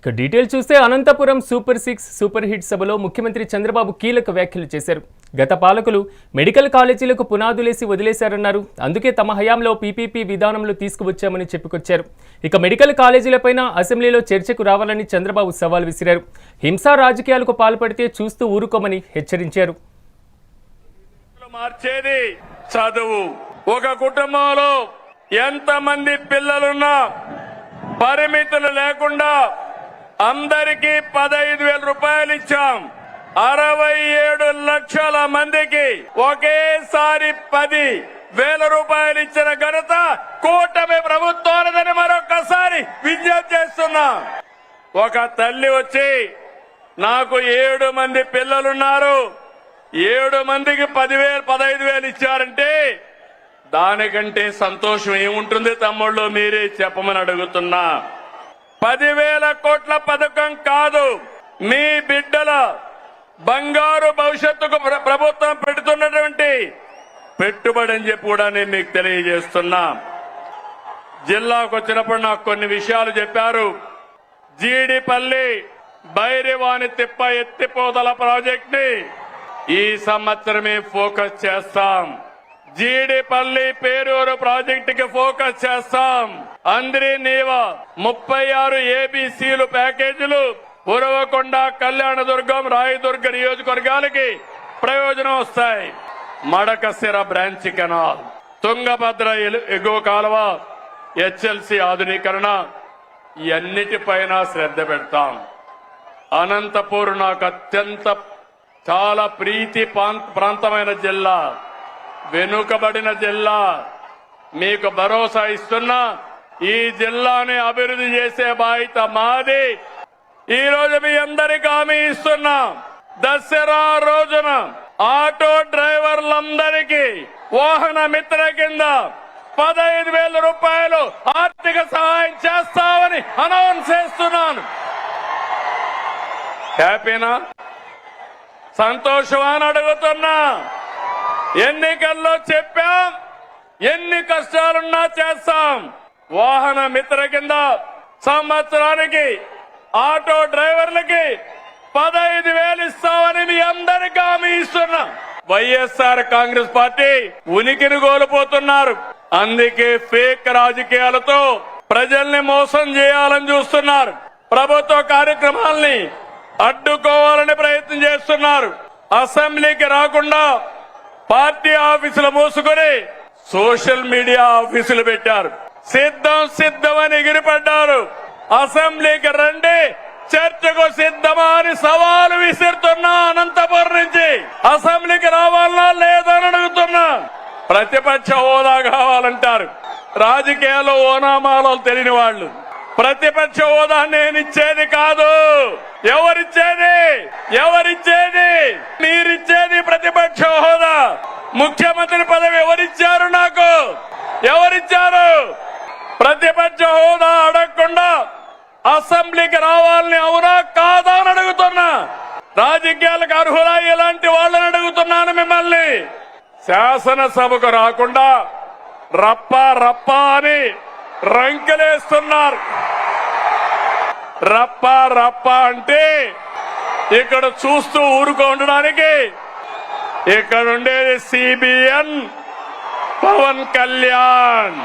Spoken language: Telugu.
ఇక డీటెయిల్ చూస్తే Anantapuram super six super hit సభలో ముఖ్యమంత్రి చంద్రబాబు కీలక వ్యాఖ్యలు చేశారు. గత పాలకులు మెడికల్ కాలేజీలకు పునాదులేసి వదిలేశారన్నారు. అందుకే తమ హయాంలో పీపీపీ విధానంలో తీసుకువచ్చామని చెప్పుకొచ్చారు. ఇక మెడికల్ కాలేజీలపైన అసెంబ్లీలో చర్చకు రావాలని చంద్రబాబు సవాల్ విసిరారు. హింసా రాజకీయాలకు పాల్పడితే చూస్తూ ఊరుకోమని హెచ్చరించారు. మార్చేది చదువు. ఒక కుటుంబంలో ఎంతమంది పిల్లలున్నా పరిమితులు లేకుండా అందరికీ పదహైదు వేల రూపాయలు ఇచ్చాం. అరవై ఏడు లక్షల మందికి ఒకేసారి పది వేల రూపాయలు ఇచ్చిన ఘనత కూటమి ప్రభుత్వాలదని మరొకసారి విజ్ఞప్తి చేస్తున్నా. ఒక తల్లి వచ్చి నాకు ఏడు మంది పిల్లలున్నారు. ఏడు మందికి పదివేలు పదహైదు వేలు ఇచ్చారంటే దానికంటే సంతోషం ఏముంటుంది తమ్ముళ్ళు? మీరే చెప్పమని అడుగుతున్నా. పదివేల కోట్ల పథకం కాదు. మీ బిడ్డల బంగారు భవిష్యత్తుకు ప్రభుత్వం పెడుతున్నటువంటి పెట్టుబడి అని చెప్పి కూడా నేను మీకు తెలియజేస్తున్నా. జిల్లాకు వచ్చినప్పుడు నాకు కొన్ని విషయాలు చెప్పారు. జీడిపల్లి బైరివాణి తిప్ప ఎత్తిపోదల ప్రాజెక్ట్ని ఈ సంవత్సరమే ఫోకస్ చేస్తాం. జీడిపల్లి పేరూరు ప్రాజెక్టుకి ఫోకస్ చేస్తాం. అందరి నీవ ముప్పై ఆరు ఏబిసిలు ప్యాకేజీలు ఉరవకొండ కళ్యాణదుర్గం రాయదుర్గ నియోజకవర్గాలకి ప్రయోజనం వస్తాయి. మడకసిర బ్రాంచ్ కెనాల్ తుంగభద్ర ఎగువ కాలువ హెచ్ఎల్సి ఆధునీకరణ ఇవన్నిటిపైన శ్రద్ధ పెడతాం. అనంతపూర్ నాకు అత్యంత చాలా ప్రీతి ప్రాంతమైన జిల్లా. వెనుకబడిన జిల్లా. మీకు భరోసా ఇస్తున్నా ఈ జిల్లాని అభివృద్ధి చేసే బాధ్యత మాది. ఈ రోజు మీ అందరికి హామీ ఇస్తున్నా. దసరా రోజున ఆటో డ్రైవర్లందరికీ వాహన మిత్ర కింద పదహైదు వేల రూపాయలు ఆర్థిక సహాయం చేస్తామని అనౌన్స్ చేస్తున్నాను. హ్యాపీనా? సంతోషమా అని అడుగుతున్నా. ఎన్నికల్లో చెప్పాం ఎన్ని కష్టాలున్నా చేస్తాం. వాహన మిత్ర కింద సంవత్సరానికి ఆటో డ్రైవర్లకి పదహైదు వేలు ఇస్తామని మీ అందరికీ హామీ ఇస్తున్నా. వైఎస్ఆర్ కాంగ్రెస్ పార్టీ ఉనికిని కోల్పోతున్నారు. అందుకే ఫేక్ రాజకీయాలతో ప్రజల్ని మోసం చేయాలని చూస్తున్నారు. ప్రభుత్వ కార్యక్రమాల్ని అడ్డుకోవాలని ప్రయత్నం చేస్తున్నారు. అసెంబ్లీకి రాకుండా పార్టీ ఆఫీసులు మూసుకొని సోషల్ మీడియా ఆఫీసులు పెట్టారు. సిద్ధం సిద్ధమని ఎగిరిపడ్డారు. అసెంబ్లీకి రండి చర్చకు సిద్ధమా అని సవాలు విసిరుతున్నా అనంతపురం నుంచి. అసెంబ్లీకి రావాలన్నా లేదని అడుగుతున్నా. ప్రతిపక్ష హోదా కావాలంటారు. రాజకీయాల్లో ఓనామాలో తెలియని వాళ్ళు. ప్రతిపక్ష హోదా నేను ఇచ్చేది కాదు. ఎవరిచ్చేది? ఎవరిచ్చేది మీరిచ్చేది ప్రతిపక్ష హోదా ముఖ్యమంత్రి పదవి ఎవరిచ్చారు నాకు? ఎవరిచ్చారు? ప్రతిపక్ష హోదా అడగకుండా అసెంబ్లీకి రావాలని అవునా కాదా అని అడుగుతున్నా. రాజకీయాలకు అర్హులా ఇలాంటి వాళ్ళని అడుగుతున్నాను మిమ్మల్ని? శాసనసభకు రాకుండా రప్ప రప్ప అని రంకెలేస్తున్నారు. రప్ప రప్ప అంటే ఇక్కడ చూస్తూ ఊరుకో ఉండడానికి ఇక్కడ ఉండేది సిబిఎన్ పవన్ కళ్యాణ్.